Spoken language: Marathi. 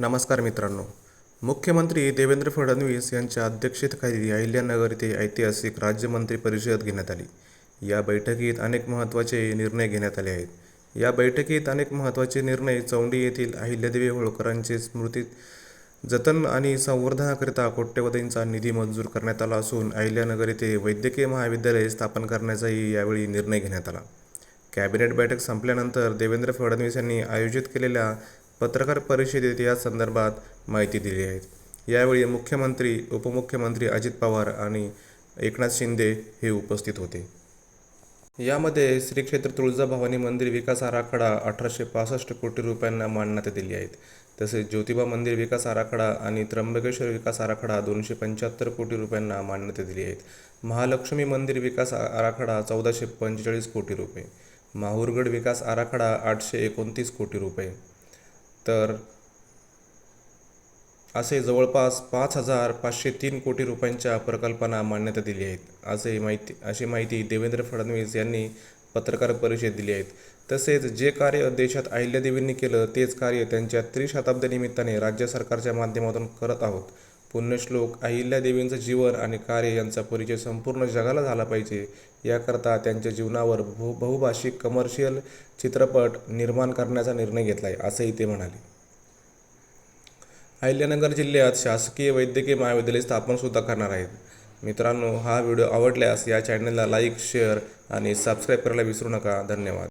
नमस्कार मित्रांनो. मुख्यमंत्री देवेंद्र फडणवीस यांच्या अध्यक्षतेखाली अहिल्यानगर येथे ऐतिहासिक राज्यमंत्री परिषद घेण्यात आली. या बैठकीत अनेक महत्त्वाचे निर्णय घेण्यात आले आहेत. या बैठकीत अनेक महत्त्वाचे निर्णय चौंडी येथील अहिल्यादेवी होळकरांचे स्मृती जतन आणि संवर्धनाकरिता कोट्यवधींचा निधी मंजूर करण्यात आला असून अहिल्यानगर येथे वैद्यकीय महाविद्यालय स्थापन करण्याचाही यावेळी निर्णय घेण्यात आला. कॅबिनेट बैठक संपल्यानंतर देवेंद्र फडणवीस यांनी आयोजित केलेल्या पत्रकार परिषदेत या संदर्भात माहिती दिली आहे. यावेळी मुख्यमंत्री उपमुख्यमंत्री अजित पवार आणि एकनाथ शिंदे हे उपस्थित होते. यामध्ये श्री क्षेत्र तुळजाभवानी मंदिर विकास आराखडा अठराशे पासष्ट कोटी रुपयांना मान्यता दिली आहेत तसेच ज्योतिबा मंदिर विकास आराखडा आणि त्र्यंबकेश्वर विकास आराखडा दोनशे पंच्याहत्तर कोटी रुपयांना मान्यता दिली आहेत महालक्ष्मी मंदिर विकास आराखडा चौदाशे पंचेचाळीस कोटी रुपये. माहूरगड विकास आराखडा आठशे एकोणतीस कोटी रुपये. तर असे जवळपास पाच हजार पाचशे तीन कोटी रुपयांच्या प्रकल्पांना मान्यता दिली आहेत. असे माहिती अशी माहिती देवेंद्र फडणवीस यांनी पत्रकार परिषदेत दिली आहेत. तसेच जे कार्य देशात अहिल्यादेवींनी केलं तेच कार्य त्यांच्या त्रिशताब्दीनिमित्ताने राज्य सरकारच्या माध्यमातून करत आहोत. पुण्यश्लोक अहिल्यादेवींचं जीवन आणि कार्य यांचा परिचय संपूर्ण जगाला झाला पाहिजे. याकरता त्यांच्या जीवनावर बहु बहुभाषिक कमर्शियल चित्रपट निर्माण करण्याचा निर्णय घेतला आहे असंही ते म्हणाले. अहिल्यानगर जिल्ह्यात शासकीय वैद्यकीय महाविद्यालय स्थापनसुद्धा करणार आहेत. मित्रांनो हा व्हिडिओ आवडल्यास या चॅनलला लाईक शेअर आणि सबस्क्राईब करायला विसरू नका. धन्यवाद.